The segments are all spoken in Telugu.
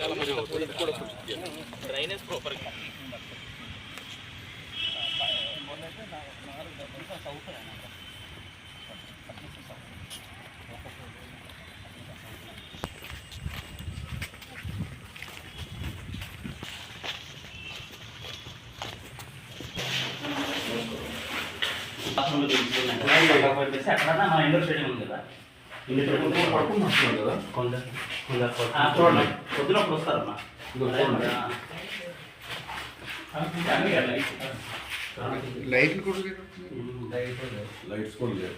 రాష్ట్రంలో జరుగుతున్నాయి. పెట్టేసి అక్కడన్నా మన ఇండోర్ స్టేడియం ఉంది కదా ఇండోర్ స్టేడియం పడుకుంటున్నాం కదా కొందరు కొందరు ఆ, చూడండి పొద్దున అప్పుడు వస్తారమ్మా అన్ని కదా, లైట్లు కూడా లేవు. లైట్స్ కూడా లేవు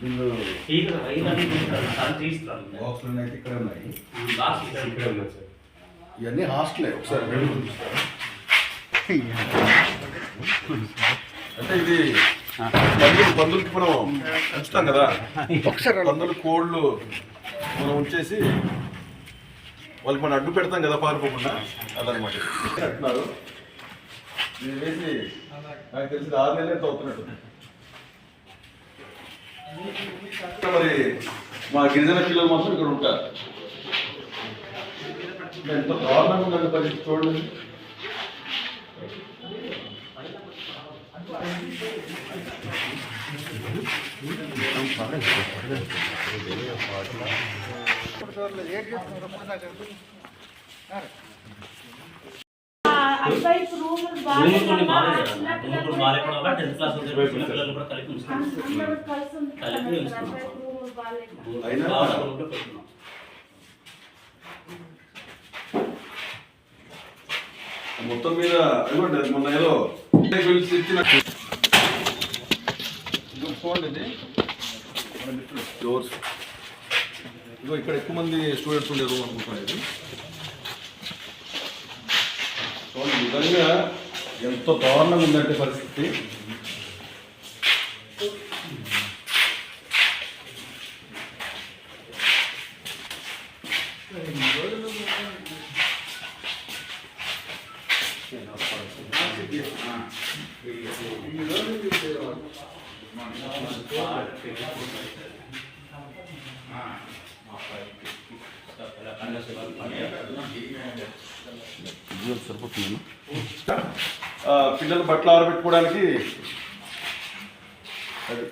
దీనిలో ఈ కదా, ఈ అన్ని తీస్తారు, అది తీస్తారు. బాక్సులు అయితే ఇక్కడ ఉన్నాయి బాక్స్ ఇక్కడ ఇక్కడ. ఇవన్నీ హాస్టలే ఒకసారి వెళ్ళి చూపిస్తారా? అంటే ఇది పందులు పందులకి మనం పెంచుతాం కదా. పందులు కోళ్ళు మనం ఉంచేసి వాళ్ళకి మనం అడ్డు పెడతాం కదా పారిపోకుండా. అదనమాట. అంటున్నారు. వేసి నాకు తెలిసి ఆరు నెలలే అవుతున్నట్టు. మరి మా గిరిజన పిల్లలు మాత్రం ఇక్కడ ఉంటారు. ఎంత దారుణంగా పరిస్థితి చూడండి. మొత్తం మీద అది మొన్న ఏదో పిలిచి ఇచ్చిన చూడండి ఇది. డోర్స్ ఇదిగో ఇక్కడ ఎక్కువ మంది స్టూడెంట్స్ ఉండే రూమ్ అనుకుంటున్నాను ఇది. చూడండి నిజంగా ఎంత దారుణంగా ఉందంటే పరిస్థితి. పిల్లలు బట్టలు ఆరబెట్టుకోవడానికి అది.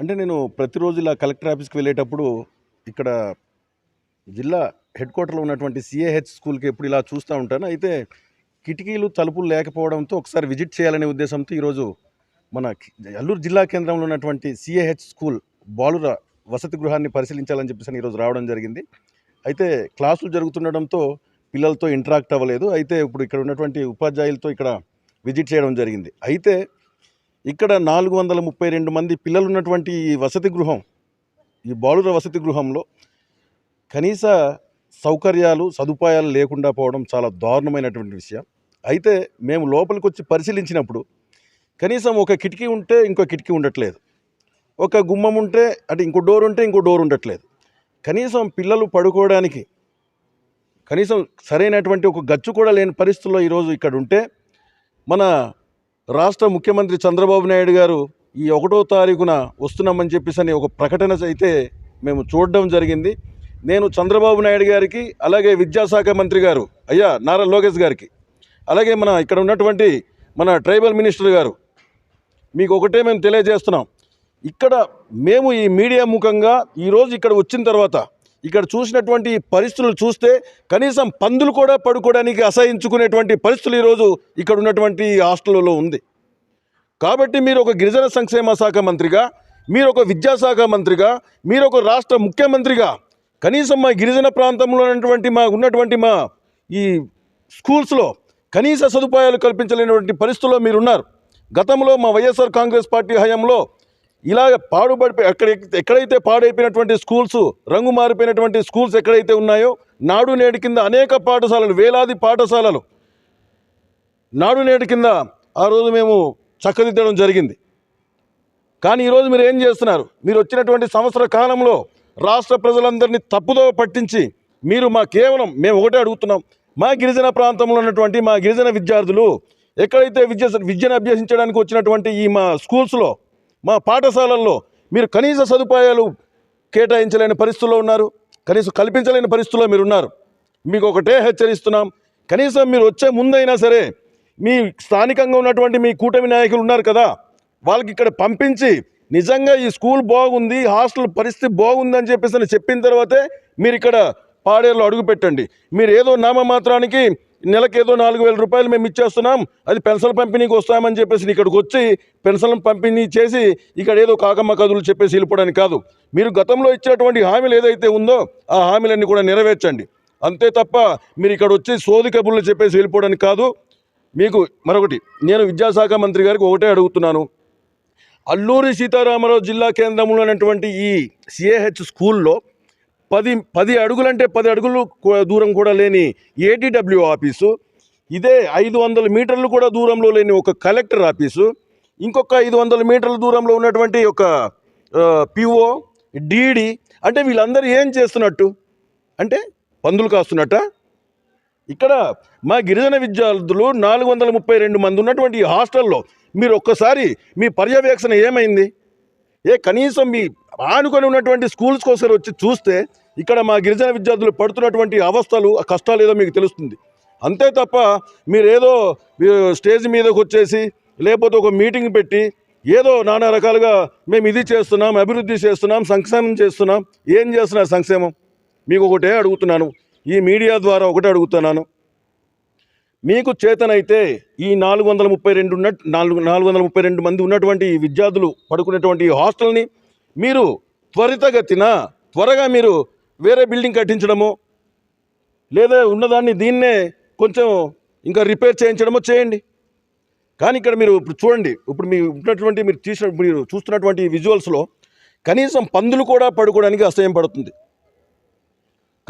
అంటే నేను ప్రతిరోజు ఇలా కలెక్టర్ ఆఫీస్కి వెళ్ళేటప్పుడు ఇక్కడ జిల్లా హెడ్ క్వార్టర్లో ఉన్నటువంటి సిఏహెచ్ స్కూల్కి ఎప్పుడు ఇలా చూస్తూ ఉంటాను. అయితే కిటికీలు తలుపులు లేకపోవడంతో ఒకసారి విజిట్ చేయాలనే ఉద్దేశంతో ఈరోజు మన అల్లూరు జిల్లా కేంద్రంలో ఉన్నటువంటి సిఏహెచ్ స్కూల్ బాలుర వసతి గృహాన్ని పరిశీలించాలని చెప్పేసి ఈరోజు రావడం జరిగింది. అయితే క్లాసులు జరుగుతుండడంతో పిల్లలతో ఇంటరాక్ట్ అవ్వలేదు. అయితే ఇప్పుడు ఇక్కడ ఉన్నటువంటి ఉపాధ్యాయులతో ఇక్కడ విజిట్ చేయడం జరిగింది. అయితే ఇక్కడ నాలుగు వందల ముప్పై రెండు మంది పిల్లలు ఉన్నటువంటి ఈ వసతి గృహం ఈ బాలుర వసతి గృహంలో కనీస సౌకర్యాలు సదుపాయాలు లేకుండా పోవడం చాలా దారుణమైనటువంటి విషయం. అయితే మేము లోపలికి వచ్చి పరిశీలించినప్పుడు కనీసం ఒక కిటికీ ఉంటే ఇంకో కిటికీ ఉండట్లేదు. ఒక గుమ్మం ఉంటే అంటే ఇంకో డోర్ ఉంటే ఇంకో డోర్ ఉండట్లేదు. కనీసం పిల్లలు పడుకోవడానికి కనీసం సరైనటువంటి ఒక గచ్చు కూడా లేని పరిస్థితుల్లో ఈరోజు ఇక్కడ ఉంటే మన రాష్ట్ర ముఖ్యమంత్రి చంద్రబాబు నాయుడు గారు ఈ ఒకటో తారీఖున వస్తున్నామని చెప్పేసి అని ఒక ప్రకటన అయితే మేము చూడడం జరిగింది. నేను చంద్రబాబు నాయుడు గారికి అలాగే విద్యాశాఖ మంత్రి గారు అయ్యా నారా లోకేష్ గారికి అలాగే మన ఇక్కడ ఉన్నటువంటి మన ట్రైబల్ మినిస్టర్ గారు మీకు ఒకటే మేము తెలియజేస్తున్నాం. ఇక్కడ మేము ఈ మీడియా ముఖంగా ఈరోజు ఇక్కడ వచ్చిన తర్వాత ఇక్కడ చూసినటువంటి పరిస్థితులు చూస్తే కనీసం పందులు కూడా పడుకోవడానికి అసహించుకునేటువంటి పరిస్థితులు ఈరోజు ఇక్కడ ఉన్నటువంటి హాస్టల్లో ఉంది. కాబట్టి మీరు ఒక గిరిజన సంక్షేమ శాఖ మంత్రిగా మీరు ఒక విద్యాశాఖ మంత్రిగా మీరు ఒక రాష్ట్ర ముఖ్యమంత్రిగా కనీసం మా గిరిజన ప్రాంతంలో ఉన్నటువంటి మా ఉన్నటువంటి మా ఈ స్కూల్స్లో కనీస సదుపాయాలు కల్పించలేనటువంటి పరిస్థితుల్లో మీరున్నారు. గతంలో మా వైఎస్ఆర్ కాంగ్రెస్ పార్టీ హయాంలో ఇలాగ పాడుబడి ఎక్కడ ఎక్కడైతే పాడైపోయినటువంటి స్కూల్స్ రంగు మారిపోయినటువంటి స్కూల్స్ ఎక్కడైతే ఉన్నాయో నాడు నేడు కింద అనేక పాఠశాలలు వేలాది పాఠశాలలు నాడు నేడు కింద ఆ రోజు మేము చక్కదిద్దడం జరిగింది. కానీ ఈరోజు మీరు ఏం చేస్తున్నారు? మీరు వచ్చినటువంటి సంవత్సర కాలంలో రాష్ట్ర ప్రజలందరినీ తప్పుదో పట్టించి మీరు మా కేవలం మేము ఒకటే అడుగుతున్నాం. మా గిరిజన ప్రాంతంలో ఉన్నటువంటి మా గిరిజన విద్యార్థులు ఎక్కడైతే విద్య విద్యను అభ్యసించడానికి వచ్చినటువంటి ఈ మా స్కూల్స్లో మా పాఠశాలల్లో మీరు కనీస సదుపాయాలు కేటాయించలేని పరిస్థితుల్లో ఉన్నారు. కనీసం కల్పించలేని పరిస్థితుల్లో మీరు ఉన్నారు. మీకు ఒకటే హెచ్చరిస్తున్నాం. కనీసం మీరు వచ్చే ముందైనా సరే మీ స్థానికంగా ఉన్నటువంటి మీ కూటమి నాయకులు ఉన్నారు కదా వాళ్ళకి ఇక్కడ పంపించి నిజంగా ఈ స్కూల్ బాగుంది హాస్టల్ పరిస్థితి బాగుంది అని చెప్పేసి అని చెప్పిన తర్వాతే మీరు ఇక్కడ పాడేరులో అడుగు పెట్టండి. మీరు ఏదో నామమాత్రానికి నెలకు ఏదో నాలుగు వేల రూపాయలు మేము ఇచ్చేస్తున్నాం అది పెన్షన్ పంపిణీకి వస్తామని చెప్పేసి ఇక్కడికి వచ్చి పెన్షన్ పంపిణీ చేసి ఇక్కడ ఏదో కాకమ్మ కదులు చెప్పేసి వెళ్ళిపోవడానికి కాదు. మీరు గతంలో ఇచ్చినటువంటి హామీలు ఏదైతే ఉందో ఆ హామీలన్నీ కూడా నెరవేర్చండి. అంతే తప్ప మీరు ఇక్కడ వచ్చి సోది కబుర్లు చెప్పేసి వెళ్ళిపోవడానికి కాదు. మీకు మరొకటి నేను విద్యాశాఖ మంత్రి గారికి ఒకటే అడుగుతున్నాను. అల్లూరి సీతారామరావు జిల్లా కేంద్రంలో ఉన్నటువంటి ఈ సిఏహెచ్ స్కూల్లో పది పది అడుగులంటే పది అడుగులు దూరం కూడా లేని ఏటీడబ్ల్యూ ఆఫీసు ఇదే ఐదు వందల మీటర్లు కూడా దూరంలో లేని ఒక కలెక్టర్ ఆఫీసు ఇంకొక ఐదు వందల మీటర్ల దూరంలో ఉన్నటువంటి ఒక పిఓ డీడీ అంటే వీళ్ళందరూ ఏం చేస్తున్నట్టు? అంటే పందులు కాస్తున్నట్ట? ఇక్కడ మా గిరిజన విద్యార్థులు నాలుగు వందల ముప్పై రెండు మంది ఉన్నటువంటి హాస్టల్లో మీరు ఒక్కసారి మీ పర్యవేక్షణ ఏమైంది? ఏ కనీసం మీ ఆనుకొని ఉన్నటువంటి స్కూల్స్ కోసం వచ్చి చూస్తే ఇక్కడ మా గిరిజన విద్యార్థులు పడుతున్నటువంటి అవస్థలు ఆ కష్టాలు ఏదో మీకు తెలుస్తుంది. అంతే తప్ప మీరేదో మీరు స్టేజ్ మీదకి వచ్చేసి లేకపోతే ఒక మీటింగ్ పెట్టి ఏదో నానా రకాలుగా మేము ఇది చేస్తున్నాం అభివృద్ధి చేస్తున్నాం సంక్షేమం చేస్తున్నాం. ఏం చేస్తున్నారు సంక్షేమం? మీకు ఒకటే అడుగుతున్నాను. ఈ మీడియా ద్వారా ఒకటే అడుగుతున్నాను. మీకు చేతనైతే ఈ నాలుగు వందల ముప్పై రెండు ఉన్న నాలుగు నాలుగు వందల ముప్పై రెండు మంది ఉన్నటువంటి విద్యార్థులు పడుకునేటువంటి ఈ హాస్టల్ని మీరు త్వరితగతిన త్వరగా మీరు వేరే బిల్డింగ్ కట్టించడము లేదా ఉన్నదాన్ని దీన్నే కొంచెం ఇంకా రిపేర్ చేయించడమో చేయండి. కానీ ఇక్కడ మీరు ఇప్పుడు చూడండి ఇప్పుడు మీ ఉన్నటువంటి మీరు తీసిన మీరు చూస్తున్నటువంటి విజువల్స్లో కనీసం పందులు కూడా పడుకోవడానికి అసహ్యం పడుతుంది.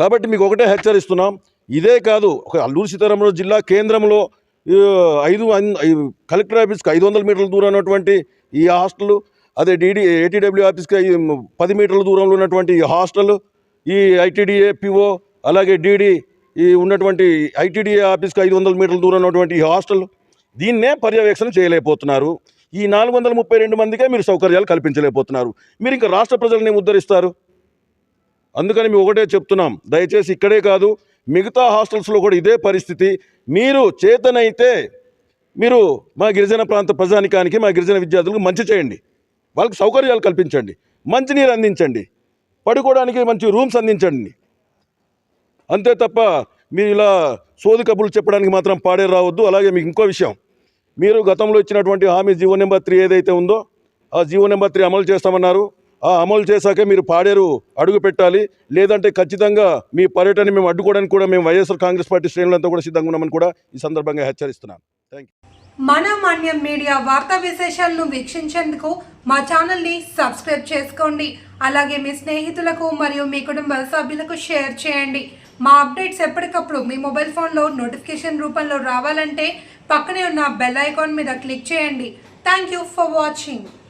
కాబట్టి మీకు ఒకటే హెచ్చరిస్తున్నాం. ఇదే కాదు ఒక అల్లూరు సీతారామరాజు జిల్లా కేంద్రంలో ఐదు కలెక్టర్ ఆఫీస్కి ఐదు వందల మీటర్ల దూరం ఉన్నటువంటి ఈ హాస్టల్ అదే డీడీ ఏటీడబ్ల్యూ ఆఫీస్కి ఈ పది మీటర్ల దూరంలో ఉన్నటువంటి ఈ హాస్టల్ ఈ ఐటీడీఏ పిఓ అలాగే డీడీ ఈ ఉన్నటువంటి ఐటీడీఏ ఆఫీస్కి ఐదు వందల మీటర్ల దూరం ఉన్నటువంటి ఈ హాస్టల్ దీన్నే పర్యవేక్షణ చేయలేకపోతున్నారు. ఈ నాలుగు వందల ముప్పై రెండు మందికే మీరు సౌకర్యాలు కల్పించలేకపోతున్నారు. మీరు ఇంకా రాష్ట్ర ప్రజలని ఉద్ధరిస్తారు? అందుకని మేము ఒకటే చెప్తున్నాం. దయచేసి ఇక్కడే కాదు మిగతా హాస్టల్స్లో కూడా ఇదే పరిస్థితి. మీరు చేతనైతే మీరు మా గిరిజన ప్రాంత ప్రజానికానికి మా గిరిజన విద్యార్థులకు మంచి చేయండి. వాళ్ళకి సౌకర్యాలు కల్పించండి. మంచినీరు అందించండి. పడుకోవడానికి మంచి రూమ్స్ అందించండి. అంతే తప్ప మీరు ఇలా సోది కబుర్లు చెప్పడానికి మాత్రం పాడే రావద్దు. అలాగే మీకు ఇంకో విషయం. మీరు గతంలో ఇచ్చినటువంటి హామీ జీవో నెంబర్ త్రీ ఏదైతే ఉందో ఆ జీవో నెంబర్ త్రీ అమలు చేస్తామన్నారు. అమలు చేశాకే మీరు పాడేరు అడుగు పెట్టాలి. లేదంటే ఖచ్చితంగా మీ పర్యటన మేము అడ్డుకోవడానికి కూడా మేము వైఎస్ఆర్ కాంగ్రెస్ పార్టీ శ్రేణులంతా కూడా సిద్ధంగా ఉన్నామని కూడా ఈ సందర్భంగా హెచ్చరిస్తున్నాను. థ్యాంక్ యూ మన మాన్యం మీడియా వార్తా విశేషాలను వీక్షించేందుకు మా ఛానల్ని సబ్స్క్రైబ్ చేసుకోండి. అలాగే మీ స్నేహితులకు మరియు మీ కుటుంబ సభ్యులకు షేర్ చేయండి. మా అప్డేట్స్ ఎప్పటికప్పుడు మీ మొబైల్ ఫోన్లో నోటిఫికేషన్ రూపంలో రావాలంటే పక్కనే ఉన్న బెల్ ఐకాన్ మీద క్లిక్ చేయండి. Thank you for watching